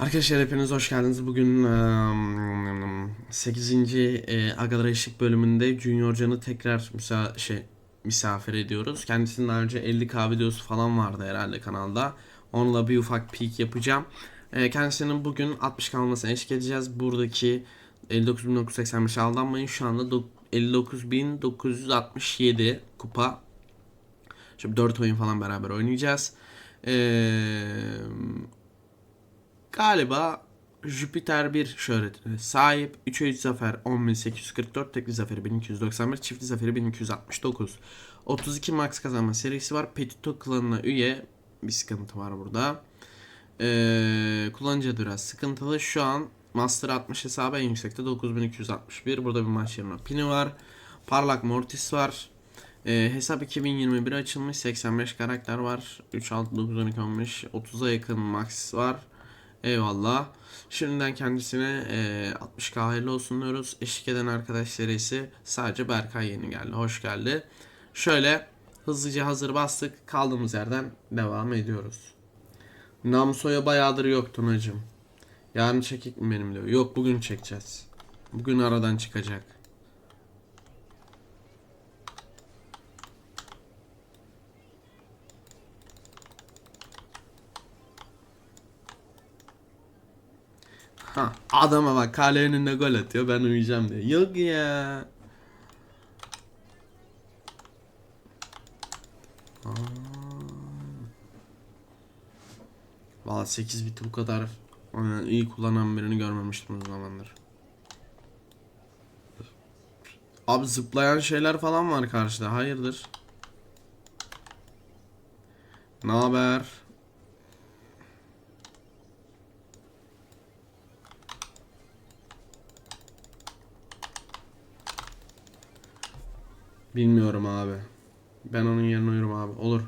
Arkadaşlar hepiniz hoş geldiniz. Bugün eee, 8. E, Agalar Eşlik bölümünde Junior Can'ı tekrar misa şey misafir ediyoruz. Kendisinin daha önce 50k videosu falan vardı herhalde kanalda. Onunla bir ufak peek yapacağım. Kendisinin bugün 60 kalmasına eşlik edeceğiz. Buradaki 59.985 aldanmayın. Şu anda dok- 59.967 kupa. Şimdi 4 oyun falan beraber oynayacağız. Eee Galiba Jüpiter 1 şöhretine sahip. 3'e 3 zafer 10.844, tekli zaferi 1291, çiftli zaferi 1269. 32 max kazanma serisi var. Petito klanına üye. Bir sıkıntı var burada. Ee, kullanıcı biraz sıkıntılı. Şu an Master 60 hesabı en yüksekte 9261. Burada bir maç yerine pini var. Parlak Mortis var. Ee, hesap 2021 açılmış 85 karakter var 3 6 9 12 15 30'a yakın max var Eyvallah. Şimdiden kendisine e, 60k hayırlı olsun diyoruz. Eşlik eden arkadaşları ise sadece Berkay yeni geldi. Hoş geldi. Şöyle hızlıca hazır bastık. Kaldığımız yerden devam ediyoruz. Namso'ya bayağıdır yok Tunacım. Yarın çekik mi benim diyor. Yok bugün çekeceğiz. Bugün aradan çıkacak. Ha, adama bak kale önünde gol atıyor ben uyuyacağım diyor. Yok ya. Valla 8 biti bu kadar e, iyi kullanan birini görmemiştim o zamandır. Abi zıplayan şeyler falan var karşıda. Hayırdır? Ne haber? Bilmiyorum abi. Ben onun yerine uyurum abi. Olur.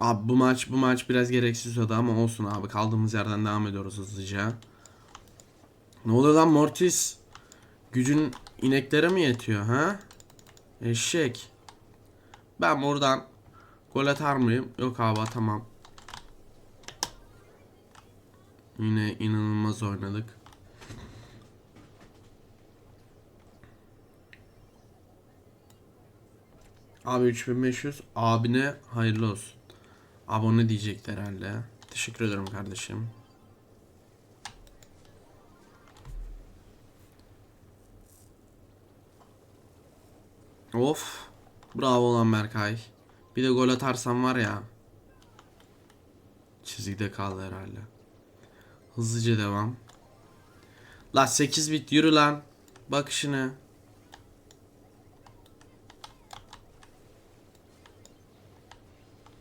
Abi bu maç bu maç biraz gereksiz oldu ama olsun abi. Kaldığımız yerden devam ediyoruz hızlıca. Ne oluyor lan Mortis? Gücün ineklere mi yetiyor ha? Eşek. Ben buradan gol atar mıyım? Yok abi atamam. Yine inanılmaz oynadık. Abi 3500 abine hayırlı olsun. Abone diyecekler herhalde. Teşekkür ederim kardeşim. Of. Bravo lan Berkay. Bir de gol atarsam var ya. Çizgide kaldı herhalde. Hızlıca devam. La 8 bit yürü lan. Bak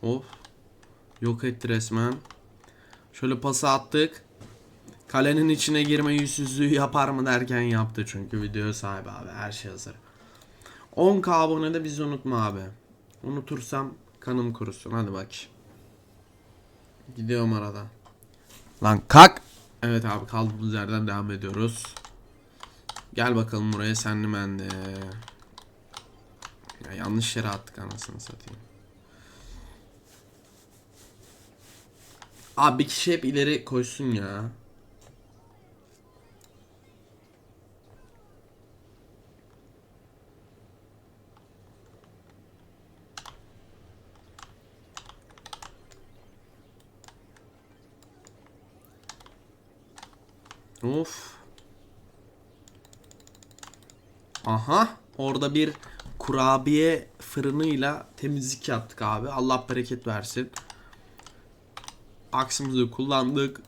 Of. Yok etti resmen. Şöyle pası attık. Kalenin içine girme yüzsüzlüğü yapar mı derken yaptı çünkü video sahibi abi her şey hazır. 10k abone de bizi unutma abi. Unutursam kanım kurusun hadi bak. Gidiyorum arada. Lan kalk. Evet abi kaldığımız yerden devam ediyoruz. Gel bakalım buraya senli mende. Ya yanlış yere attık anasını satayım. Abi bir kişi hep ileri koysun ya. Of. Aha. Orada bir kurabiye fırınıyla temizlik yaptık abi. Allah bereket versin. Aksımızı kullandık.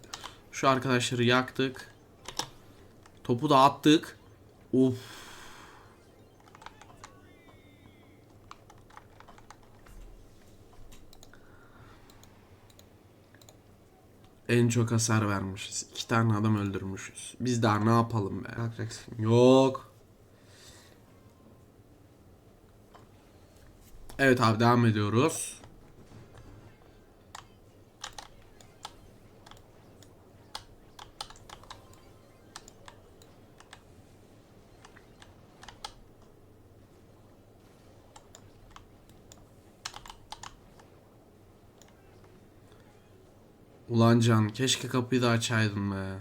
Şu arkadaşları yaktık. Topu da attık. Of. En çok hasar vermişiz. İki tane adam öldürmüşüz. Biz daha ne yapalım be? Yok. Evet abi devam ediyoruz. Ulan Can keşke kapıyı da açaydın be.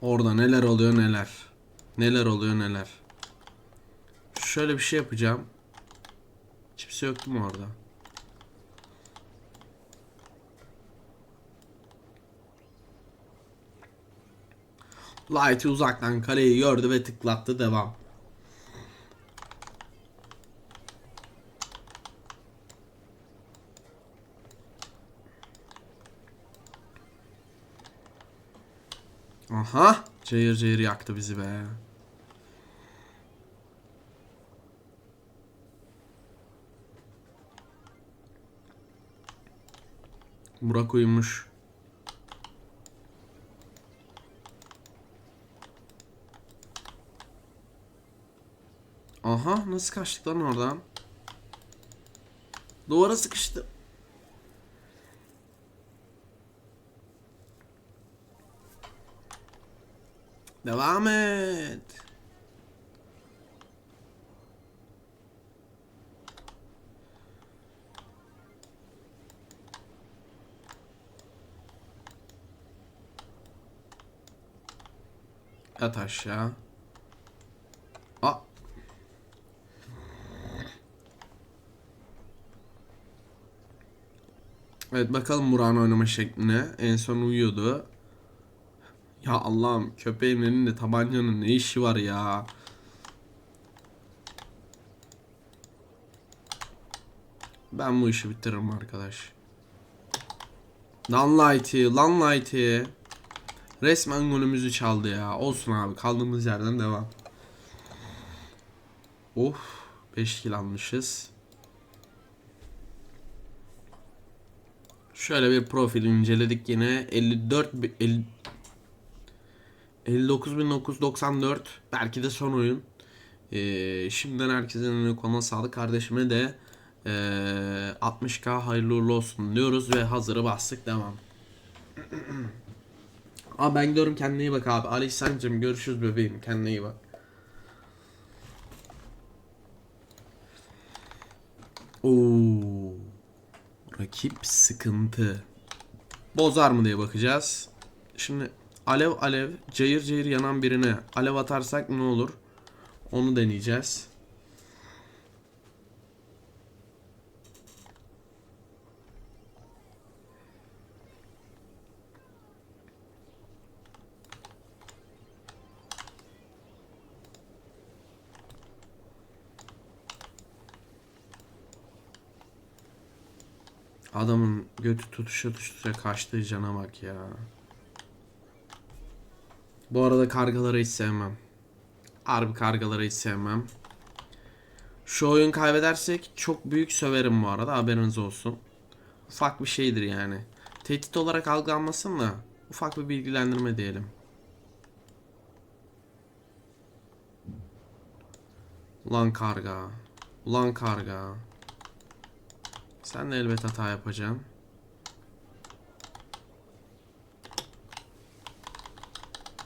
Orada neler oluyor neler. Neler oluyor neler. Şöyle bir şey yapacağım. Kimse yok mu orada? Light'i uzaktan kaleyi gördü ve tıklattı devam. Aha! Cayır cayır yaktı bizi be. Burak uyumuş. Aha nasıl kaçtık lan oradan? Duvara sıkıştı. Devam et. Yat aşağı. Evet bakalım Burak'ın oynama şekline. En son uyuyordu. Ya Allah'ım köpeğin elinde tabancanın ne işi var ya? Ben bu işi bitiririm arkadaş. Lan Light'i. Resmen golümüzü çaldı ya. Olsun abi kaldığımız yerden devam. Of 5 kill almışız. Şöyle bir profil inceledik yine. 54 bi- 50 59.994 belki de son oyun. Ee, şimdiden herkesin önüne koluna sağlık. Kardeşime de ee, 60k hayırlı uğurlu olsun diyoruz ve hazırı bastık devam. Abi ben gidiyorum kendine iyi bak abi. Ali İhsan'cım görüşürüz bebeğim kendine iyi bak. Oo. Rakip sıkıntı. Bozar mı diye bakacağız. Şimdi alev alev cayır cayır yanan birine alev atarsak ne olur? Onu deneyeceğiz. Adamın götü tutuşa tutuşa kaçtığı cana bak ya. Bu arada kargaları hiç sevmem. Harbi kargaları hiç sevmem. Şu oyun kaybedersek çok büyük söverim bu arada haberiniz olsun. Ufak bir şeydir yani. Tehdit olarak algılanmasın da ufak bir bilgilendirme diyelim. Ulan karga. Ulan karga. Sen de elbet hata yapacaksın.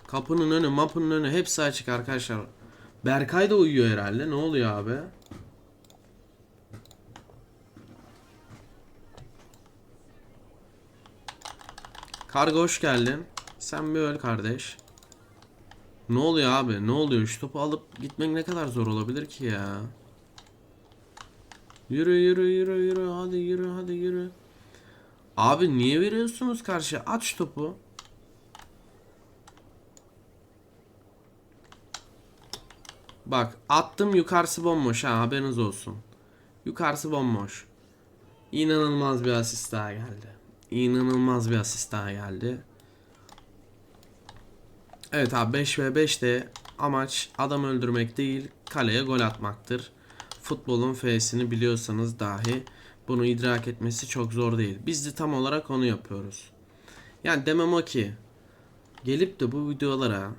Kapının önü, mapının önü hepsi açık arkadaşlar. Berkay da uyuyor herhalde. Ne oluyor abi? Karga hoş geldin. Sen bir öl kardeş. Ne oluyor abi? Ne oluyor? Şu topu alıp gitmek ne kadar zor olabilir ki ya? Yürü yürü yürü yürü hadi yürü hadi yürü. Abi niye veriyorsunuz karşı? Aç topu. Bak attım yukarısı bomboş ha haberiniz olsun. Yukarısı bomboş. İnanılmaz bir asist daha geldi. İnanılmaz bir asist daha geldi. Evet abi 5 ve 5 de amaç adam öldürmek değil kaleye gol atmaktır. Futbolun F'sini biliyorsanız dahi bunu idrak etmesi çok zor değil. Biz de tam olarak onu yapıyoruz. Yani demem o ki gelip de bu videolara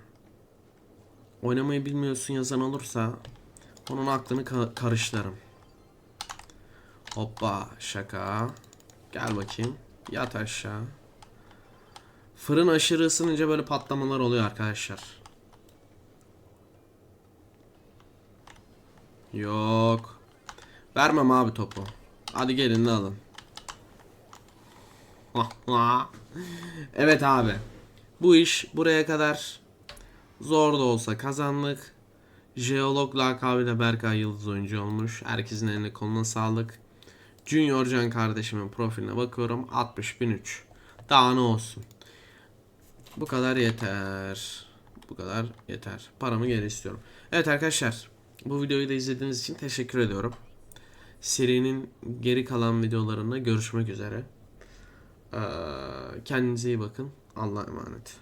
oynamayı bilmiyorsun yazan olursa onun aklını ka- karıştırırım. Hoppa şaka. Gel bakayım. Yat aşağı. Fırın aşırı ısınınca böyle patlamalar oluyor arkadaşlar. Yok. Vermem abi topu. Hadi gelin alın. evet abi. Bu iş buraya kadar zor da olsa kazandık. Jeolog lakabıyla Berkay Yıldız oyuncu olmuş. Herkesin eline koluna sağlık. Junior Can kardeşimin profiline bakıyorum. 60.003. Daha ne olsun. Bu kadar yeter. Bu kadar yeter. Paramı geri istiyorum. Evet arkadaşlar. Bu videoyu da izlediğiniz için teşekkür ediyorum. Serinin geri kalan videolarında görüşmek üzere. Ee, kendinize iyi bakın. Allah'a emanet.